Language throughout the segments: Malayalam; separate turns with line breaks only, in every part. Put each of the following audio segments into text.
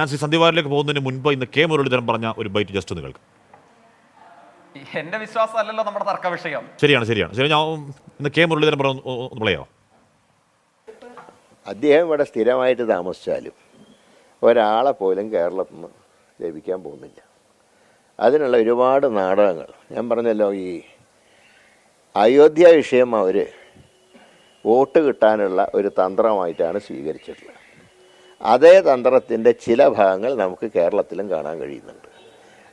ഞാൻ ശ്രീ സന്ധിവാരിലേക്ക് പോകുന്നതിന് മുൻപ് ഇന്ന് കെ മുരളീധരൻ പറഞ്ഞ ഒരു ബൈറ്റ് ജസ്റ്റ് ഒന്ന് കേൾക്കാം.
എന്റെ വിശ്വാസമല്ലല്ലോ നമ്മുടെ തർക്ക വിഷയം.
ശരിയാണ് ശരിയാണ്. ശരി ഞാൻ ഇന്ന് കെ മുരളീധരൻ പറഞ്ഞു ഒന്ന് പറയാമോ
അദ്ദേഹം ഇവിടെ സ്ഥിരമായിട്ട് താമസിച്ചാലും ഒരാളെ പോലും കേരളത്തിൽ നിന്ന് ലഭിക്കാൻ പോകുന്നില്ല. അതിനുള്ള ഒരുപാട് നാടകങ്ങൾ. ഞാൻ പറഞ്ഞല്ലോ ഈ അയോധ്യ വിഷയം അവർ വോട്ട് കിട്ടാനുള്ള ഒരു തന്ത്രമായിട്ടാണ് സ്വീകരിച്ചിട്ടുള്ളത്. അതേ തന്ത്രത്തിന്റെ ചില ഭാഗങ്ങൾ നമുക്ക് കേരളത്തിലും കാണാൻ കഴിയുന്നുണ്ട്.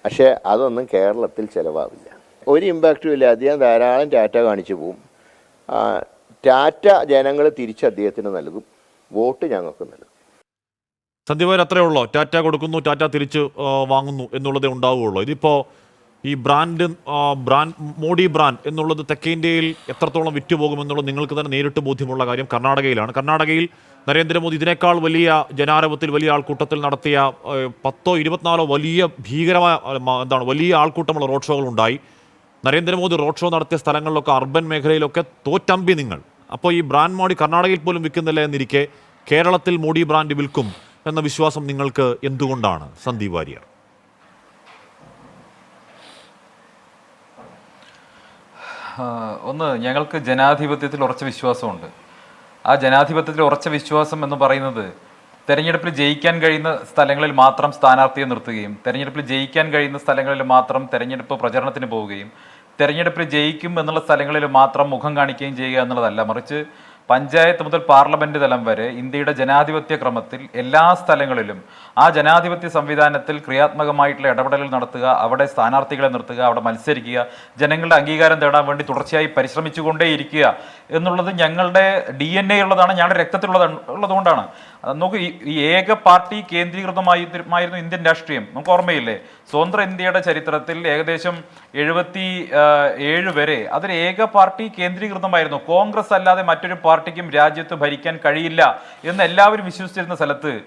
പക്ഷേ അതൊന്നും കേരളത്തിൽ ചിലവാവില്ല. ഒരു ഇമ്പാക്റ്റും ഇല്ല. അദ്ദേഹം ധാരാളം ടാറ്റ കാണിച്ചു പോവും. ടാറ്റ ജനങ്ങൾ തിരിച്ച് അദ്ദേഹത്തിന് നൽകും. വോട്ട് ഞങ്ങൾക്ക് നൽകും.
സന്ധ്യവാർ അത്രേ ഉള്ളോ? ടാറ്റ കൊടുക്കുന്നു ടാറ്റ തിരിച്ച് വാങ്ങുന്നു എന്നുള്ളതേ ഉണ്ടാവുകയുള്ളൂ. ഇതിപ്പോ ഈ ബ്രാൻഡ് ബ്രാൻഡ് മോഡി ബ്രാൻഡ് എന്നുള്ളത് തെക്കേ ഇന്ത്യയിൽ എത്രത്തോളം വിറ്റുപോകുമെന്നുള്ളത് നിങ്ങൾക്ക് തന്നെ നേരിട്ട് ബോധ്യമുള്ള കാര്യം കർണാടകയിലാണ്. കർണാടകയിൽ നരേന്ദ്രമോദി ഇതിനേക്കാൾ വലിയ ജനാരവത്തിൽ വലിയ ആൾക്കൂട്ടത്തിൽ നടത്തിയ പത്തോ ഇരുപത്തിനാലോ വലിയ ഭീകരമായ എന്താണ് വലിയ ആൾക്കൂട്ടമുള്ള റോഡ് ഷോകൾ ഉണ്ടായി നരേന്ദ്രമോദി റോഡ് ഷോ നടത്തിയ സ്ഥലങ്ങളിലൊക്കെ അർബൻ മേഖലയിലൊക്കെ തോറ്റമ്പി നിങ്ങൾ. അപ്പോൾ ഈ ബ്രാൻഡ് മോഡി കർണാടകയിൽ പോലും വിൽക്കുന്നില്ല എന്നിരിക്കെ കേരളത്തിൽ മോഡി ബ്രാൻഡ് വിൽക്കും എന്ന വിശ്വാസം നിങ്ങൾക്ക് എന്തുകൊണ്ടാണ്? സന്ദീപ് വാര്യർ.
ഒന്ന് ഞങ്ങൾക്ക് ജനാധിപത്യത്തിൽ ഉറച്ച വിശ്വാസമുണ്ട്. ആ ജനാധിപത്യത്തിൽ ഉറച്ച വിശ്വാസം എന്ന് പറയുന്നത് തെരഞ്ഞെടുപ്പിൽ ജയിക്കാൻ കഴിയുന്ന സ്ഥലങ്ങളിൽ മാത്രം സ്ഥാനാർത്ഥിയെ നിർത്തുകയും തെരഞ്ഞെടുപ്പിൽ ജയിക്കാൻ കഴിയുന്ന സ്ഥലങ്ങളിൽ മാത്രം തെരഞ്ഞെടുപ്പ് പ്രചരണത്തിന് പോവുകയും തെരഞ്ഞെടുപ്പിൽ ജയിക്കും എന്നുള്ള സ്ഥലങ്ങളിൽ മാത്രം മുഖം കാണിക്കുകയും ചെയ്യുക എന്നുള്ളതല്ല മറിച്ച് പഞ്ചായത്ത് മുതൽ പാർലമെന്റ് തലം വരെ ഇന്ത്യയുടെ ജനാധിപത്യ ക്രമത്തിൽ എല്ലാ സ്ഥലങ്ങളിലും ആ ജനാധിപത്യ സംവിധാനത്തിൽ ക്രിയാത്മകമായിട്ടുള്ള ഇടപെടലുകൾ നടത്തുക അവിടെ സ്ഥാനാർത്ഥികളെ നിർത്തുക അവിടെ മത്സരിക്കുക ജനങ്ങളുടെ അംഗീകാരം തേടാൻ വേണ്ടി തുടർച്ചയായി പരിശ്രമിച്ചുകൊണ്ടേയിരിക്കുക എന്നുള്ളത് ഞങ്ങളുടെ ഡി എൻ എ ഉള്ളതാണ് ഞങ്ങളുടെ രക്തത്തിലുള്ളത് ഉള്ളതുകൊണ്ടാണ്. നോക്ക് ഈ- ഏക പാർട്ടി കേന്ദ്രീകൃതമായിരുന്നു ഇന്ത്യൻ രാഷ്ട്രീയം നമുക്ക് ഓർമ്മയില്ലേ? സ്വതന്ത്ര ഇന്ത്യയുടെ ചരിത്രത്തിൽ ഏകദേശം എഴുപത്തി ഏഴ് വരെ അതൊരു ഏക പാർട്ടി കേന്ദ്രീകൃതമായിരുന്നു. കോൺഗ്രസ് അല്ലാതെ മറ്റൊരു പാർട്ടിക്കും രാജ്യത്ത് ഭരിക്കാൻ കഴിയില്ല എന്ന് എല്ലാവരും വിശ്വസിച്ചിരുന്ന സ്ഥലത്ത്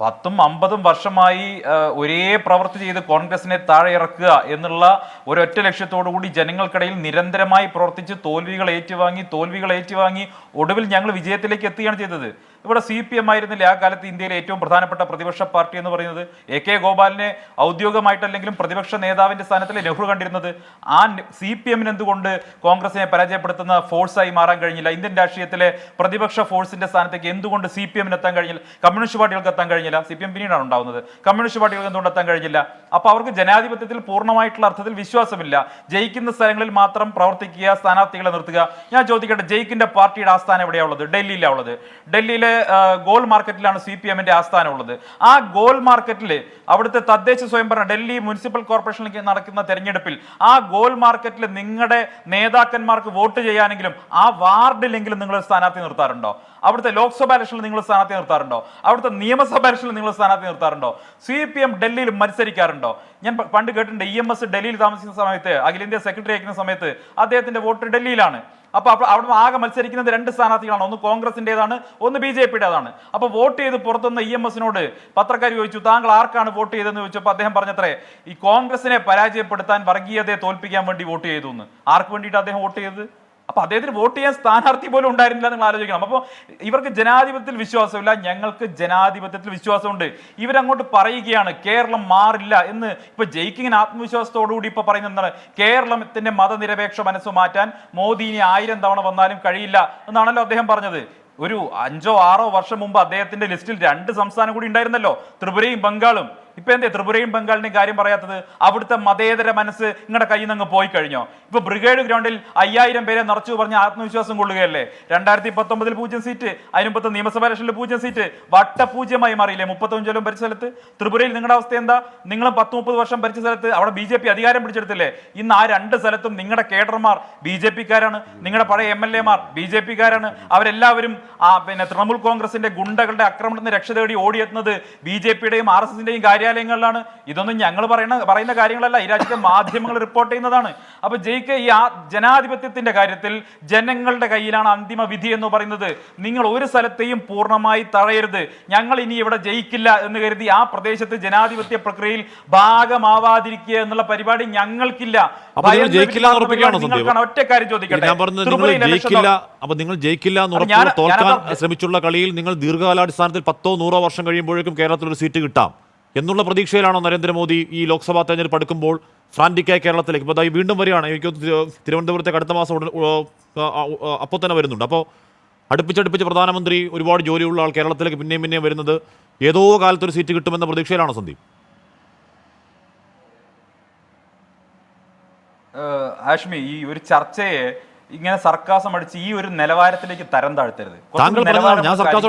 പത്തും അമ്പതും വർഷമായി ഒരേ പ്രവൃത്തി ചെയ്ത് കോൺഗ്രസിനെ താഴെ ഇറക്കുക എന്നുള്ള ഒരൊറ്റ കൂടി ജനങ്ങൾക്കിടയിൽ നിരന്തരമായി പ്രവർത്തിച്ച് തോൽവികൾ ഏറ്റുവാങ്ങി തോൽവികൾ ഏറ്റുവാങ്ങി ഒടുവിൽ ഞങ്ങൾ വിജയത്തിലേക്ക് എത്തുകയാണ് ചെയ്തത്. ഇവിടെ സി പി എം ആയിരുന്നില്ല. ആ കാലത്ത് ഇന്ത്യയിലെ ഏറ്റവും പ്രധാനപ്പെട്ട പ്രതിപക്ഷ പാർട്ടി എന്ന് പറയുന്നത് എ കെ ഗോപാലിനെ ഔദ്യോഗികമായിട്ടല്ലെങ്കിലും പ്രതിപക്ഷ നേതാവിന്റെ സ്ഥാനത്തിൽ നെഹ്റു കണ്ടിരുന്നത്. ആ സി പി എമ്മിന് എന്തുകൊണ്ട് കോൺഗ്രസിനെ പരാജയപ്പെടുത്തുന്ന ഫോഴ്സായി മാറാൻ കഴിഞ്ഞില്ല? ഇന്ത്യൻ രാഷ്ട്രീയത്തിലെ പ്രതിപക്ഷ ഫോഴ്സിന്റെ സ്ഥാനത്തേക്ക് എന്തുകൊണ്ട് സി പി എമ്മിന് എത്താൻ കഴിഞ്ഞില്ല? കമ്മ്യൂണിസ്റ്റ് പാർട്ടികൾക്ക് എത്താൻ കഴിഞ്ഞില്ല. സി പി എം പിന്നീടാണ് ഉണ്ടാവുന്നത്. കമ്മ്യൂണിസ്റ്റ് പാർട്ടികൾക്ക് എന്തുകൊണ്ട് എത്താൻ കഴിഞ്ഞില്ല? അപ്പോൾ അവർക്ക് ജനാധിപത്യത്തിൽ പൂർണമായിട്ടുള്ള അർത്ഥത്തിൽ വിശ്വാസമില്ല. ജയിക്കുന്ന സ്ഥലങ്ങളിൽ മാത്രം പ്രവർത്തിക്കുക സ്ഥാനാർത്ഥികളെ നിർത്തുക. ഞാൻ ചോദിക്കട്ടെ ജയിക്കിന്റെ പാർട്ടിയുടെ ആസ്ഥാനം എവിടെയാണ് ഉള്ളത്? ഡൽഹിയിലാണ് ഉള്ളത്. ഡൽഹിയിലെ ഗോൾ മാർക്കറ്റിലാണ് സി പി എമ്മിന്റെ ആസ്ഥാനം ഉള്ളത് ആ ഗോൾ മാർക്കറ്റിൽ അവിടുത്തെ തദ്ദേശ സ്വയംഭരണ ഡൽഹി മുനിസിപ്പൽ കോർപ്പറേഷനിലേക്ക് നടക്കുന്ന തെരഞ്ഞെടുപ്പിൽ ആ ഗോൾ മാർക്കറ്റിൽ നിങ്ങളുടെ നേതാക്കന്മാർക്ക് വോട്ട് ചെയ്യാനെങ്കിലും ആ വാർഡിലെങ്കിലും നിങ്ങൾ സ്ഥാനാർത്ഥി നിർത്താറുണ്ടോ? അവിടുത്തെ ലോക്സഭാ ഇലക്ഷനിൽ നിങ്ങൾ സ്ഥാനാർത്ഥി നിർത്താറുണ്ടോ? അവിടുത്തെ നിയമസഭാ ഇലക്ഷനിൽ നിങ്ങൾ സ്ഥാനാർത്ഥി നിർത്താറുണ്ടോ? സി പി എം ഡൽഹിയിൽ മത്സരിക്കാറുണ്ടോ? ഞാൻ പണ്ട് കേട്ടിട്ടുണ്ട് ഇ എം എസ് ഡൽഹിയിൽ താമസിക്കുന്ന സമയത്ത് അഖിലേന്ത്യാ സെക്രട്ടറി ആയിരിക്കുന്ന സമയത്ത് അദ്ദേഹത്തിന്റെ വോട്ട് ഡൽഹിയിലാണ്. അപ്പൊ അപ്പൊ അവിടെ ആകെ മത്സരിക്കുന്നത് രണ്ട് സ്ഥാനാർത്ഥികളാണ്. ഒന്ന് കോൺഗ്രസിന്റേതാണ് ഒന്ന് ബി ജെ പിയുടേതാണ്. അപ്പൊ വോട്ട് ചെയ്ത് പുറത്തുനിന്ന് ഇ എം എസിനോട് പത്രക്കാർ ചോദിച്ചു താങ്കൾ ആർക്കാണ് വോട്ട് ചെയ്തതെന്ന്? ചോദിച്ചപ്പോൾ അദ്ദേഹം പറഞ്ഞത്രേ ഈ കോൺഗ്രസിനെ പരാജയപ്പെടുത്താൻ വർഗീയതയെ തോൽപ്പിക്കാൻ വേണ്ടി വോട്ട് ചെയ്തു എന്ന്. ആർക്ക് വേണ്ടിയിട്ട് അദ്ദേഹം വോട്ട് ചെയ്തത്? അപ്പൊ അദ്ദേഹത്തിന് വോട്ട് ചെയ്യാൻ സ്ഥാനാർത്ഥി പോലും ഉണ്ടായിരുന്നില്ല നിങ്ങൾ ആലോചിക്കണം. അപ്പോൾ ഇവർക്ക് ജനാധിപത്യത്തിൽ വിശ്വാസമില്ല ഞങ്ങൾക്ക് ജനാധിപത്യത്തിൽ വിശ്വാസമുണ്ട്. ഇവരങ്ങോട്ട് പറയുകയാണ് കേരളം മാറില്ല എന്ന് ഇപ്പൊ ജയിക്കിങ്ങിന് ആത്മവിശ്വാസത്തോടുകൂടി ഇപ്പൊ പറയുന്നത് എന്താണ് കേരളത്തിന്റെ മതനിരപേക്ഷ മനസ്സ് മാറ്റാൻ മോദി ഇനി ആയിരം തവണ വന്നാലും കഴിയില്ല എന്നാണല്ലോ അദ്ദേഹം പറഞ്ഞത്. ഒരു അഞ്ചോ ആറോ വർഷം മുമ്പ് അദ്ദേഹത്തിന്റെ ലിസ്റ്റിൽ രണ്ട് സംസ്ഥാനം കൂടി ഉണ്ടായിരുന്നല്ലോ ത്രിപുരയും ബംഗാളും. ഇപ്പൊ എന്തേ ത്രിപുരയും ബംഗാളിന്റെയും കാര്യം പറയാത്തത് അവിടുത്തെ മതേതര മനസ്സ് നിങ്ങളുടെ കയ്യിൽ നിന്ന് പോയി കഴിഞ്ഞോ? ഇപ്പൊ ബ്രിഗേഡ് ഗ്രൗണ്ടിൽ അയ്യായിരം പേരെ നിറച്ചു പറഞ്ഞ ആത്മവിശ്വാസം കൊള്ളുകയല്ലേ? രണ്ടായിരത്തി പത്തൊമ്പതിൽ പൂജ്യം സീറ്റ് അതിനുമ്പത്തെ നിയമസഭാ ഇലക്ഷനിൽ പൂജ്യം സീറ്റ് വട്ടപൂജ്യമായി മാറിയില്ലേ മുപ്പത്തഞ്ചോലും ഭരിച്ച സ്ഥലത്ത്? ത്രിപുരയിൽ നിങ്ങളുടെ അവസ്ഥ എന്താ? നിങ്ങൾ പത്ത് മുപ്പത് വർഷം ഭരിച്ച സ്ഥലത്ത് അവിടെ ബി ജെ പി അധികാരം പിടിച്ചെടുത്തില്ലേ? ഇന്ന് ആ രണ്ട് സ്ഥലത്തും നിങ്ങളുടെ കേഡർമാർ ബി ജെ പിക്കാരാണ് നിങ്ങളുടെ പഴയ എം എൽ എമാർ ബി ജെ പിക്കാരാണ് അവരെല്ലാവരും ആ പിന്നെ തൃണമൂൽ കോൺഗ്രസിന്റെ ഗുണ്ടകളുടെ ആക്രമണത്തിന് രക്ഷ തേടി ഓടിയെത്തുന്നത് ബി ജെ പിയുടെയും ആർ എസ് എസിന്റെയും കാര്യാലയങ്ങളിലാണ്. ഇതൊന്നും ഞങ്ങൾ പറയുന്ന പറയുന്ന കാര്യങ്ങളല്ല. ഈ രാജ്യത്തെ മാധ്യമങ്ങൾ റിപ്പോർട്ട് ചെയ്യുന്നതാണ്. അപ്പൊ ജയിക്ക് ഈ ആ ജനാധിപത്യത്തിന്റെ കാര്യത്തിൽ ജനങ്ങളുടെ കയ്യിലാണ് അന്തിമ വിധി എന്ന് പറയുന്നത്. നിങ്ങൾ ഒരു സ്ഥലത്തെയും പൂർണമായി തഴയരുത്. ഞങ്ങൾ ഇനി ഇവിടെ ജയിക്കില്ല എന്ന് കരുതി ആ പ്രദേശത്ത് ജനാധിപത്യ പ്രക്രിയയിൽ ഭാഗമാവാതിരിക്കുക എന്നുള്ള പരിപാടി ഞങ്ങൾക്കില്ല.
നിങ്ങൾ
നിങ്ങൾക്കാണ്. ഒറ്റ കാര്യം ചോദിക്കട്ടെ.
ശ്രമിച്ചുള്ള കളിയിൽ നിങ്ങൾ ദീർഘകാലാടിസ്ഥാനത്തിൽ പത്തോ നൂറോ വർഷം കഴിയുമ്പോഴേക്കും കേരളത്തിൽ ഒരു സീറ്റ് കിട്ടാം. എന്നുള്ള പ്രതീക്ഷയിലാണോ നരേന്ദ്രമോദി ഈ ലോക്സഭാ തെരഞ്ഞെടുപ്പ് അടുക്കുമ്പോൾ ഫ്രാന്റിക്കായി കേരളത്തിലേക്ക്? ഇപ്പോൾ അതായത് വീണ്ടും വരികയാണ്. എനിക്ക് തിരുവനന്തപുരത്തേക്ക് അടുത്ത മാസം ഉടൻ അപ്പോൾ തന്നെ വരുന്നുണ്ട്. അപ്പോൾ അടുപ്പിച്ചടുപ്പിച്ച് പ്രധാനമന്ത്രി ഒരുപാട് ജോലിയുള്ള ആൾ കേരളത്തിലേക്ക് പിന്നെയും പിന്നെയും വരുന്നത് ഏതോ കാലത്തൊരു സീറ്റ് കിട്ടുമെന്ന പ്രതീക്ഷയിലാണോ സന്ദീപ്?
ആഷ്മി ഈ ഒരു ചർച്ചയെ ഇങ്ങനെ സർക്കാസം അടിച്ച് ഈ ഒരു നിലവാരത്തിലേക്ക് തരം താഴ്ത്തരുത്
താങ്കൾ പറഞ്ഞതാണ്. ഞാൻ സർക്കാസ്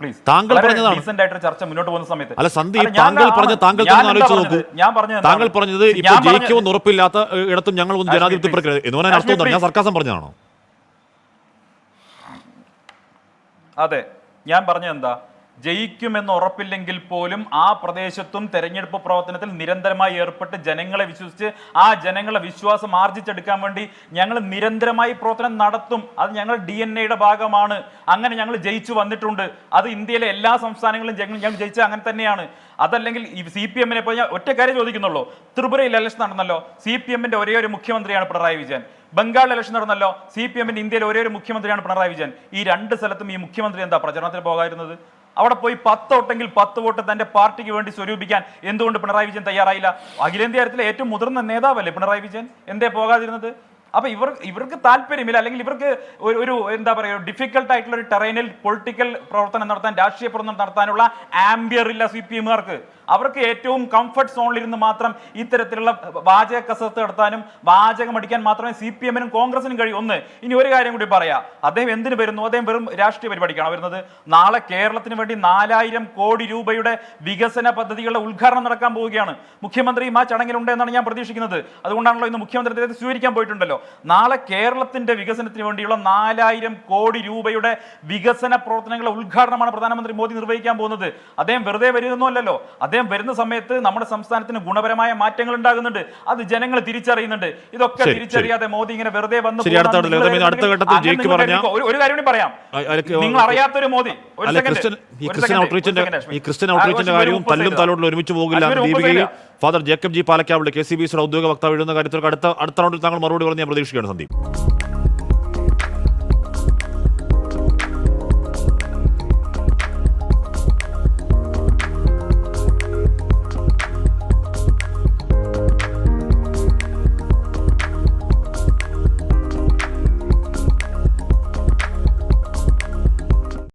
please.
താങ്കൾ പറഞ്ഞതാണ്.
ആയിട്ടൊരു ചർച്ച മുന്നോട്ട് പോകുന്ന സമയത്ത്
അല്ല സന്ദീപ് താങ്കൾ പറഞ്ഞ താങ്കൾ ആലോചിച്ച്? നോക്കൂ
ഞാൻ പറഞ്ഞത്
താങ്കൾ പറഞ്ഞത്
ഇപ്പൊ
ഇപ്പോൾ ജയിക്കുമെന്ന് ഉറപ്പില്ലാത്ത ഇടത്തും ഞങ്ങൾ
ഒന്ന്
ജനാധിപത്യ പ്രക്രിയ എന്ന് പറഞ്ഞാൽ അർത്ഥം എന്താണ്? ഞാൻ. സർക്കാസം പറഞ്ഞതാണോ
അതെ ഞാൻ പറഞ്ഞത് എന്താ ജയിക്കുമെന്ന് ഉറപ്പില്ലെങ്കിൽ പോലും ആ പ്രദേശത്തും തെരഞ്ഞെടുപ്പ് പ്രവർത്തനത്തിൽ നിരന്തരമായി ഏർപ്പെട്ട് ജനങ്ങളെ വിശ്വസിച്ച് ആ ജനങ്ങളെ വിശ്വാസം ആർജിച്ചെടുക്കാൻ വേണ്ടി ഞങ്ങൾ നിരന്തരമായി പ്രവർത്തനം നടത്തും. അത് ഞങ്ങൾ ഡി എൻ എയുടെ ഭാഗമാണ്. അങ്ങനെ ഞങ്ങൾ ജയിച്ചു വന്നിട്ടുണ്ട്. അത് ഇന്ത്യയിലെ എല്ലാ സംസ്ഥാനങ്ങളിലും ഞങ്ങൾ ജയിച്ചത് അങ്ങനെ തന്നെയാണ്. അതല്ലെങ്കിൽ ഈ സി പി എമ്മിനെ പോയി ഒറ്റ കാര്യം ചോദിക്കുന്നുള്ളൂ. ത്രിപുരയിൽ ഇലക്ഷൻ നടന്നല്ലോ. സി പി എമ്മിന്റെ ഒരേ ഒരു മുഖ്യമന്ത്രിയാണ് പിണറായി വിജയൻ. ബംഗാൾ ഇലക്ഷൻ നടന്നല്ലോ. സി പി എമ്മിന്റെ ഇന്ത്യയിലെ ഒരേ ഒരു മുഖ്യമന്ത്രിയാണ് പിണറായി വിജയൻ. ഈ രണ്ട് സ്ഥലത്തും ഈ മുഖ്യമന്ത്രി എന്താ പ്രചരണത്തിന് പോകാതിരുന്നത്? അവിടെ പോയി പത്ത് വോട്ടെങ്കിൽ പത്ത് വോട്ട് തന്റെ പാർട്ടിക്ക് വേണ്ടി സ്വരൂപിക്കാൻ എന്തുകൊണ്ട് പിണറായി വിജയൻ തയ്യാറായില്ല? അഖിലേന്ത്യാ തലത്തിലെ ഏറ്റവും മുതിർന്ന നേതാവല്ലേ പിണറായി വിജയൻ? എന്തേ പോകാതിരുന്നത്? അപ്പൊ ഇവർ ഇവർക്ക് താല്പര്യമില്ല. അല്ലെങ്കിൽ ഇവർക്ക് ഒരു ഒരു എന്താ പറയുക ഡിഫിക്കൽട്ട് ആയിട്ടുള്ള ഒരു ടെറൈനിൽ പൊളിറ്റിക്കൽ പ്രവർത്തനം നടത്താൻ രാഷ്ട്രീയ പ്രവർത്തനം നടത്താനുള്ള ആംബിയർ ഇല്ല സി പി എമ്മുകാർക്ക്. അവർക്ക് ഏറ്റവും കംഫർട്ട് സോണിലിരുന്ന് മാത്രം ഇത്തരത്തിലുള്ള വാചക കസരത്ത് നടത്താനും വാചകം അടിക്കാൻ മാത്രമേ സി പി എമ്മിനും കോൺഗ്രസിനും കഴിയൂ. ഒന്ന് ഇനി ഒരു കാര്യം കൂടി പറയാം. അദ്ദേഹം എന്തിനു വരുന്നു? അദ്ദേഹം വെറും രാഷ്ട്രീയ പരിപാടിക്കാണ് വരുന്നത്. നാളെ കേരളത്തിന് വേണ്ടി നാലായിരം കോടി രൂപയുടെ വികസന പദ്ധതികളുടെ ഉദ്ഘാടനം നടക്കാൻ പോവുകയാണ്. മുഖ്യമന്ത്രിയും ആ ചടങ്ങിലുണ്ട് ഞാൻ പ്രതീക്ഷിക്കുന്നത്. അതുകൊണ്ടാണല്ലോ ഇന്ന് മുഖ്യമന്ത്രി അദ്ദേഹത്തെ സ്വീകരിക്കാൻ പോയിട്ടുണ്ടല്ലോ. നാളെ കേരളത്തിന്റെ വികസനത്തിന് വേണ്ടിയുള്ള നാലായിരം കോടി രൂപയുടെ വികസന പ്രവർത്തനങ്ങളുടെ ഉദ്ഘാടനമാണ് പ്രധാനമന്ത്രി മോദി നിർവഹിക്കാൻ പോകുന്നത്. അദ്ദേഹം വെറുതെ വരുന്നല്ലോ അദ്ദേഹം വരുന്ന സമയത്ത് നമ്മുടെ സംസ്ഥാനത്തിന് ഗുണപരമായ മാറ്റങ്ങൾ ഉണ്ടാകുന്നുണ്ട്. അത് ജനങ്ങൾ തിരിച്ചറിയുന്നുണ്ട്. ഇതൊക്കെ തിരിച്ചറിയാതെ മോദി ഇങ്ങനെ വെറുതെ വന്ന് ഒരു- കാര്യം കൂടി പറയാം. നിങ്ങൾ അറിയാത്തൊരു മോദി.
ഈ ക്രിസ്ത്യൻ ഔട്ട്റീച്ചിന്റെ കാര്യവും തല്ലും. ഒരുമിച്ച് പോകില്ല ദീപികയിൽ ഫാദർ ജേക്കബ് ജി പാലക്കാവിലെ കെ സി ബി സിയുടെ ഔദ്യോഗിക വക്താവ് എഴുതുന്ന കാര്യത്തിൽ അടുത്ത അടുത്ത റൗണ്ടിൽ താങ്കൾ മറുപടി പറഞ്ഞ് ഞാൻ പ്രതീക്ഷിക്കുകയാണ് സന്ദീപ്.